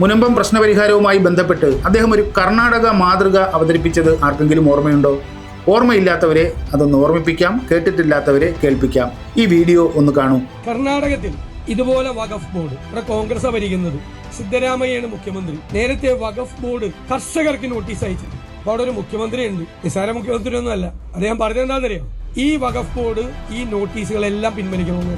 മുനമ്പം പ്രശ്നപരിഹാരവുമായി ബന്ധപ്പെട്ട് അദ്ദേഹം ഒരു കർണാടക മാതൃക അവതരിപ്പിച്ചത് ആർക്കെങ്കിലും ഓർമ്മയുണ്ടോ? ഓർമ്മയില്ലാത്തവരെ അതൊന്ന് ഓർമ്മിപ്പിക്കാം കേട്ടിട്ടില്ലാത്തവരെ കേൾപ്പിക്കാം. ഈ വീഡിയോ ഒന്ന് കാണൂ. കർണാടകത്തിൽ ഇതുപോലെ വഖഫ് ബോർഡ് ഇവിടെ കോൺഗ്രസ് ഭരിക്കുന്നത് സിദ്ധരാമയ്യാണ് മുഖ്യമന്ത്രി. നേരത്തെ വഖഫ് ബോർഡ് കർഷകർക്ക് നോട്ടീസ് അയച്ചു അവിടെ ഒരു മുഖ്യമന്ത്രി ഉണ്ട് നിസാര മുഖ്യമന്ത്രി ഒന്നും അല്ല അദ്ദേഹം പറഞ്ഞെന്താണെന്നറിയാം ഈ വഖഫ് ബോർഡ് ഈ നോട്ടീസുകളെല്ലാം പിൻവലിക്കണമെന്ന്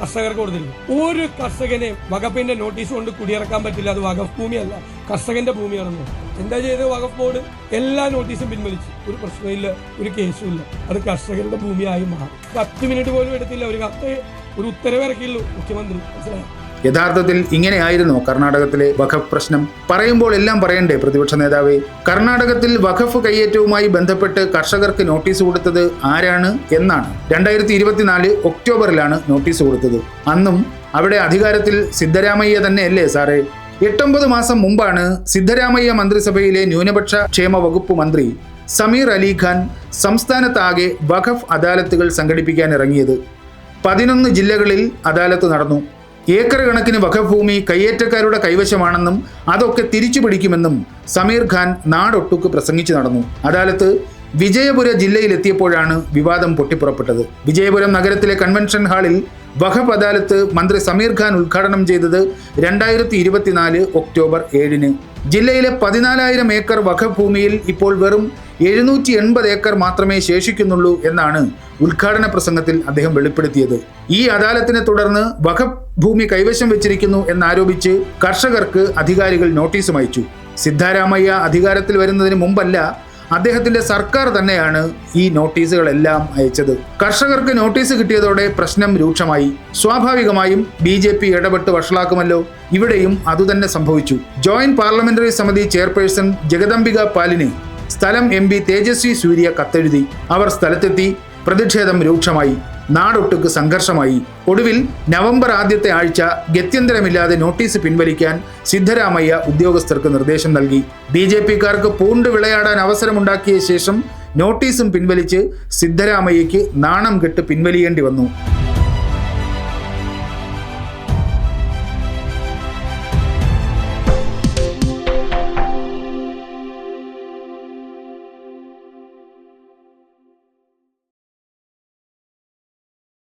കർഷകർക്ക് കൊടുത്തിരുന്നു ഒരു കർഷകനെ വകപ്പിന്റെ നോട്ടീസ് കൊണ്ട് കുടിയിറക്കാൻ പറ്റില്ല അത് വകഫ് ഭൂമിയല്ല കർഷകന്റെ ഭൂമിയാണെന്ന്. എന്താ ചെയ്തത് വകഫ് ബോർഡ് എല്ലാ നോട്ടീസും പിൻവലിച്ചു. ഒരു പ്രശ്നമില്ല ഒരു കേസും ഇല്ല അത് കർഷകരുടെ ഭൂമിയായി മാറും. പത്ത് മിനിറ്റ് പോലും എടുത്തില്ല. ഒരു കത്ത് ഒരു ഉത്തരവ് ഇറക്കിയുള്ളൂ മുഖ്യമന്ത്രി മനസ്സിലായോ? യഥാർത്ഥത്തിൽ ഇങ്ങനെയായിരുന്നു കർണാടകത്തിലെ വഖഫ് പ്രശ്നം. പറയുമ്പോൾ എല്ലാം പറയണ്ടേ പ്രതിപക്ഷ നേതാവേ? കർണാടകത്തിൽ വഖഫ് കയ്യേറ്റവുമായി ബന്ധപ്പെട്ട് കർഷകർക്ക് നോട്ടീസ് കൊടുത്തത് ആരാണ് എന്നാണ്. രണ്ടായിരത്തി ഇരുപത്തിനാല് ഒക്ടോബറിലാണ് നോട്ടീസ് കൊടുത്തത്. അന്നും അവിടെ അധികാരത്തിൽ സിദ്ധരാമയ്യ തന്നെയല്ലേ സാറേ? എട്ടൊമ്പത് മാസം മുമ്പാണ് സിദ്ധരാമയ്യ മന്ത്രിസഭയിലെ ന്യൂനപക്ഷ ക്ഷേമ വകുപ്പ് മന്ത്രി സമീർ അലിഖാൻ സംസ്ഥാനത്താകെ വഖഫ് അദാലത്തുകൾ സംഘടിപ്പിക്കാൻ ഇറങ്ങിയത്. പതിനൊന്ന് ജില്ലകളിൽ അദാലത്ത് നടന്നു. ഏക്കർ കണക്കിന് വകഭൂമി ഭൂമി കയ്യേറ്റക്കാരുടെ കൈവശമാണെന്നും അതൊക്കെ തിരിച്ചു പിടിക്കുമെന്നും സമീർ ഖാൻ നാടൊട്ടുക്ക് പ്രസംഗിച്ചു നടന്നു. അദാലത്ത് വിജയപുര ജില്ലയിലെത്തിയപ്പോഴാണ് വിവാദം പൊട്ടിപ്പുറപ്പെട്ടത്. വിജയപുരം നഗരത്തിലെ കൺവെൻഷൻ ഹാളിൽ വഖഫ് അദാലത്ത് മന്ത്രി സമീർ ഖാൻ ഉദ്ഘാടനം ചെയ്തത് രണ്ടായിരത്തി ഇരുപത്തിനാല് ഒക്ടോബർ ഏഴിന്. ജില്ലയിലെ പതിനാലായിരം ഏക്കർ വഖഫ് ഭൂമിയിൽ ഇപ്പോൾ വെറും എഴുന്നൂറ്റി എൺപത് ഏക്കർ മാത്രമേ ശേഷിക്കുന്നുള്ളൂ എന്നാണ് ഉദ്ഘാടന പ്രസംഗത്തിൽ അദ്ദേഹം വെളിപ്പെടുത്തിയത്. ഈ അദാലത്തിനെ തുടർന്ന് വഖഫ് ഭൂമി കൈവശം വെച്ചിരിക്കുന്നു എന്നാരോപിച്ച് കർഷകർക്ക് അധികാരികൾ നോട്ടീസും അയച്ചു. സിദ്ധാരാമയ്യ അധികാരത്തിൽ വരുന്നതിന് മുമ്പല്ല അദ്ദേഹത്തിന്റെ സർക്കാർ തന്നെയാണ് ഈ നോട്ടീസുകളെല്ലാം അയച്ചത്. കർഷകർക്ക് നോട്ടീസ് കിട്ടിയതോടെ പ്രശ്നം രൂക്ഷമായി. സ്വാഭാവികമായും ബി ജെ പി ഇടപെട്ട് വഷളാക്കുമല്ലോ. ഇവിടെയും അതുതന്നെ സംഭവിച്ചു. ജോയിന്റ് പാർലമെന്ററി സമിതി ചെയർപേഴ്സൺ ജഗദംബിക പാലിന് സ്ഥലം എം പി തേജസ്വി സൂര്യ കത്തെഴുതി. അവർ സ്ഥലത്തെത്തി. പ്രതിഷേധം രൂക്ഷമായി. നാടൊട്ടുക്ക് സംഘർഷമായി. ഒടുവിൽ നവംബർ ആദ്യത്തെ ആഴ്ച ഗത്യന്തരമില്ലാതെ നോട്ടീസ് പിൻവലിക്കാൻ സിദ്ധരാമയ്യ ഉദ്യോഗസ്ഥർക്ക് നിർദ്ദേശം നൽകി. ബി ജെ പിക്കാർക്ക് പൂണ്ട് വിളയാടാൻ അവസരമുണ്ടാക്കിയ ശേഷം നോട്ടീസും പിൻവലിച്ച് സിദ്ധരാമയ്യയ്ക്ക് നാണം കെട്ട് പിൻവലിയേണ്ടി വന്നു.